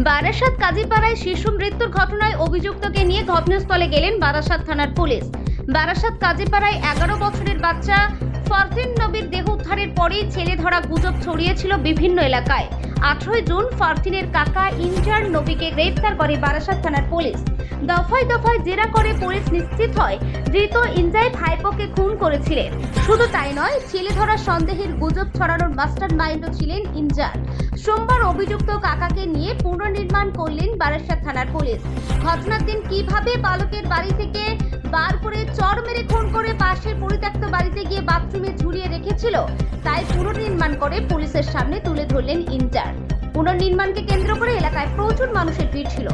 বারাসাত কাজীপাড়ায় শিশু মৃত্যুর ঘটনায় অভিযুক্তকে নিয়ে ঘটনাস্থলে গেলেন বারাসাত থানার পুলিশ। বারাসাত কাজীপাড়ায় এগারো বছরের বাচ্চা ফরদিন নবীর দেহ উদ্ধারের পরেই ছেলে ধরা গুজব ছড়িয়েছিল বিভিন্ন এলাকায়। আঠারোই জুন কাকা নবীকে গ্রেপ্তার করে বারাসাত থানার পুলিশ। দফায় দফায় জেরা করে পুলিশ নিশ্চিত হয়, ধৃত ইনজাই ভাইপোকে খুন করেছিলেন। শুধু তাই নয়, ছেলে ধরার সন্দেহের গুজব ছড়ানোর মাস্টার মাইন্ডও ছিলেন ইনজার সোমবার অভিযুক্ত কাকাকে নিয়ে পুনর্নির্মাণ করলেন বারাসাত থানার পুলিশ। ঘটনার দিন কীভাবে বালকের বাড়ি থেকে বার করে চর মেরে খুন করে পাশের পরিত্যক্ত বাড়িতে গিয়ে বাথরুমে ঝুলিয়ে রেখেছিল। তাই পুনর্নির্মাণ করে পুলিশের সামনে তুলে ধরলেন ইনচার্জ পুনর্নির্মাণকে কেন্দ্র করে এলাকায় প্রচুর মানুষের ভিড় ছিল।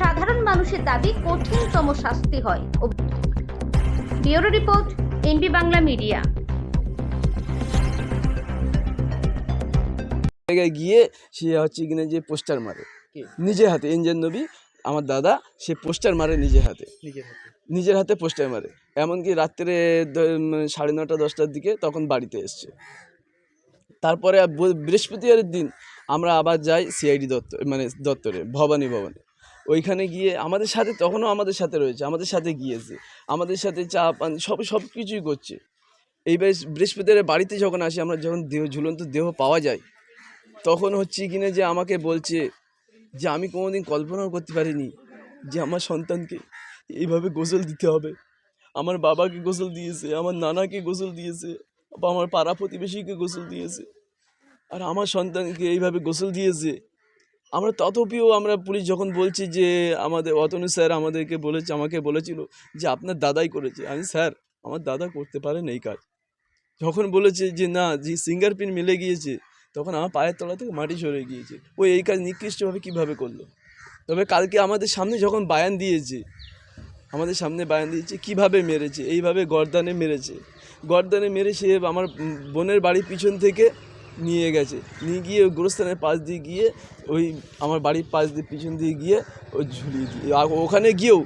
সাধারণ মানুষের দাবি কঠিনতম শাস্তি হয়। Bureau report NB Bangla media. জায়গায় গিয়ে সে হচ্ছে কিনা যে পোস্টার মারে। কে? নিজের হাতে ইঞ্জিন নবী। আমার দাদা সে পোস্টার মারে নিজের হাতে। নিজের হাতে। পোস্টার মারে। এমনকি রাত্রে দ- সাড়ে নটা দশটার দিকে তখন বাড়িতে এসছে। তারপরে বৃহস্পতিবারের দিন আমরা আবার যাই সিআইডি দত্ত মানে দত্তরে ভবানী ভবনে। ওইখানে গিয়ে আমাদের সাথে তখনও আমাদের সাথে রয়েছে আমাদের সাথে গিয়েছে। আমাদের সাথে চা পান সব সব কিছুই করছে। এইবার বৃহস্পতিবার বাড়িতে যখন আসি আমরা যখন দেহ ঝুলন্ত দেহ পাওয়া যায় তখন হচ্ছে কিনা যে আমাকে বলছে যে আমি কোনোদিন কল্পনাও করতে পারিনি যে আমার সন্তানকে এইভাবে গোসল দিতে হবে। আমার বাবাকে গোসল দিয়েছে, আমার নানাকে গোসল দিয়েছে বা আমার পাড়া প্রতিবেশীকে গোসল দিয়েছে। আর আমার সন্তানকে এইভাবে গোসল দিয়েছে। আমরা তথাপিও আমরা পুলিশ যখন বলছি যে আমাদের অতনু স্যার আমাদেরকে বলেছে, আমাকে বলেছিল যে আপনার দাদাই করেছে। আমি, স্যার, আমার দাদা করতে পারেন এই কাজ। যখন বলেছে যে, না, যে সিঙ্গার পিন মিলে গিয়েছে তখন আমার পায়ের তলা থেকে মাটি সরে গিয়েছে। ও এই কাজ নিকৃষ্টভাবে কীভাবে করল? তবে কালকে আমাদের সামনে যখন বায়ান দিয়েছে, আমাদের সামনে বায়ান দিয়েছে, কীভাবে মেরেছে? এইভাবে গর্দানে মেরেছে। গর্দানে মেরে সে আমার বোনের বাড়ির পিছন থেকে নিয়ে গেছে। নিয়ে গিয়ে ওই গোরস্থানের পাশ দিয়ে গিয়ে, ওই আমার বাড়ির পাশ দিয়ে পিছন দিয়ে গিয়ে ওই ঝুলিয়ে দিয়ে ওখানে গিয়েও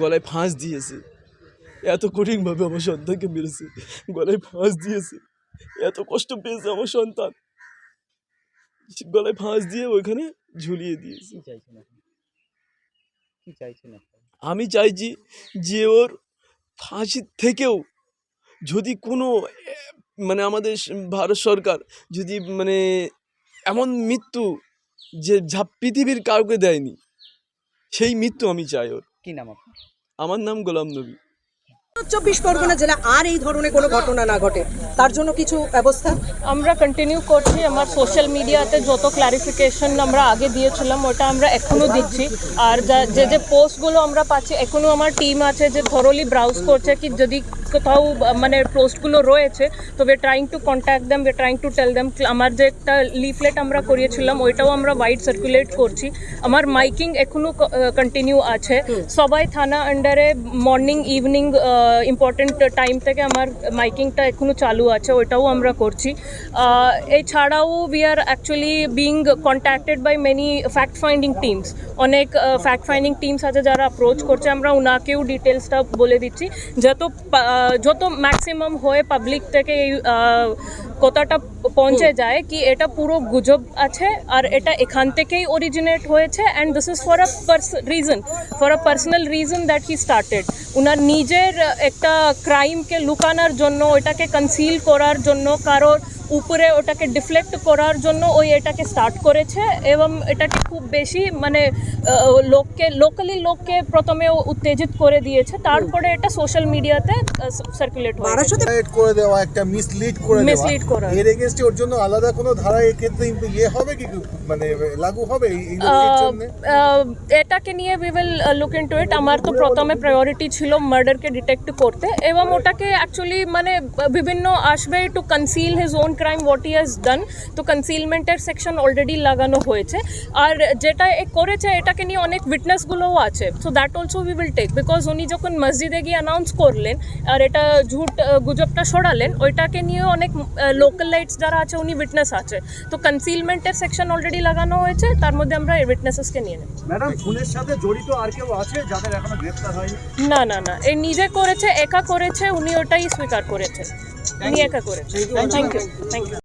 গলায় ফাঁস দিয়েছে। এত কঠিনভাবে আমার সন্তানকে মেরেছে। গলায় ফাঁস দিয়েছে। এত কষ্ট পেয়েছে আমার সন্তান। গলায় ফাঁস দিয়ে ওইখানে ঝুলিয়ে দিয়েছে। কি চাইছেন এখন কি চাইছেন এখন আমি চাইছি যে ওর ফাঁসির থেকেও যদি কোনো মানে আমাদের ভারত সরকার যদি মানে এমন মৃত্যু যে যা পৃথিবীর কাউকে দেয়নি সেই মৃত্যু আমি চাই ওর। কি নাম আপনার? আমার নাম গোলাম নবী। চব্বিশ পরগনা জেলা আর এই ধরনের কোনো ঘটনা না ঘটে। তার জন্য কিছু ব্যবস্থা? আমরা কন্টিনিউ করছি আমার সোশ্যাল মিডিয়াতে যত ক্লারিফিকেশন আমরা আগে দিয়েছিলাম ওটা আমরা এখনও দিচ্ছি। আর যা- যে পোস্টগুলো আমরা পাচ্ছি এখনও আমার টিম আছে যে থরোলি ব্রাউজ করছে কি যদি কোথাও মানে পোস্টগুলো রয়েছে তো we trying to contact them we trying to tell them আমার যে একটা লিফলেট আমরা করিয়েছিলাম ওইটাও আমরা ওয়াইড সার্কুলেট করছি। আমার মাইকিং এখনও কন্টিনিউ আছে। সবাই থানা আন্ডারে মর্নিং ইভিনিং ইম্পর্টেন্ট টাইম থেকে আমার মাইকিংটা এখনও চালু আছে ওইটাও আমরা করছি। এছাড়াও we are actually being contacted by many fact finding teams অনেক ফ্যাক্ট ফাইন্ডিং টিমস আছে যারা অ্যাপ্রোচ করছে আমরা ওনাকেও ডিটেলসটা বলে দিচ্ছি। যত যত ম্যাক্সিমাম হয়ে পাবলিক থেকে এই কথাটা পৌঁছে যায় কি এটা পুরো গুজব আছে আর এটা এখান থেকেই অরিজিনেট হয়েছে and this is for a reason for a personal reason that he started উনার নিজের একটা ক্রাইমকে লুকানোর জন্য, ওইটাকে কনসিল করার জন্য, কারোর উপরে ওটাকে ডিফ্লেক্ট করার জন্য ওই এটাকে স্টার্ট করেছে এবং এটাকে খুব বেশি মানে লোককে লোকালি লোককে প্রথমে উত্তেজিত করে দিয়েছে। তারপরে এটা সোশ্যাল মিডিয়াতে সার্কুলেট হয়ে মিসগাইড করে দেওয়া একটা মিসলিড করে দেওয়া। Mislead করা। এর এগেইনস্টে ওর জন্য আলাদা কোনো ধারা এক্ষেত্রে ইয়ে হবে কি? মানে লাগু হবে এই এটাকে নিয়ে we will look into it আমার তো প্রথমে প্রায়োরিটি ছিল মার্ডারকে ডিটেক্ট করতে। এবং ওটাকে অ্যাকচুয়ালি মানে বিভিন্ন আসবে to conceal his own crime what has done তো কনসিলমেন্টের সেকশন অলরেডি লাগানো হয়েছে। আর যেটা এ করেছে এটাকে নিয়ে অনেক উইটনেসগুলোও আছে। So that also we will take because উনি যখন মসজিদে গিয়ে অ্যানাউন্স করলেন আর এটা ঝুট গুজবটা সরালেন ওইটাকে নিয়ে অনেক লোকাল লাইটস যারা আছে উনি উইটনেস আছে। তো কনসিলমেন্টের সেকশন অলরেডি লাগানো হয়েছে তার মধ্যে আমরা উইটনেসেসকে নিয়ে নেব। ম্যাডাম খুনের সাথে জড়িত আর কেউ আছে যাদের এখনও গ্রেফতার হয়নি? না না না এই নিজে করেছে একা করেছে উনি ওটাই স্বীকার করেছে। উনি একা করেছে। Thank you thank you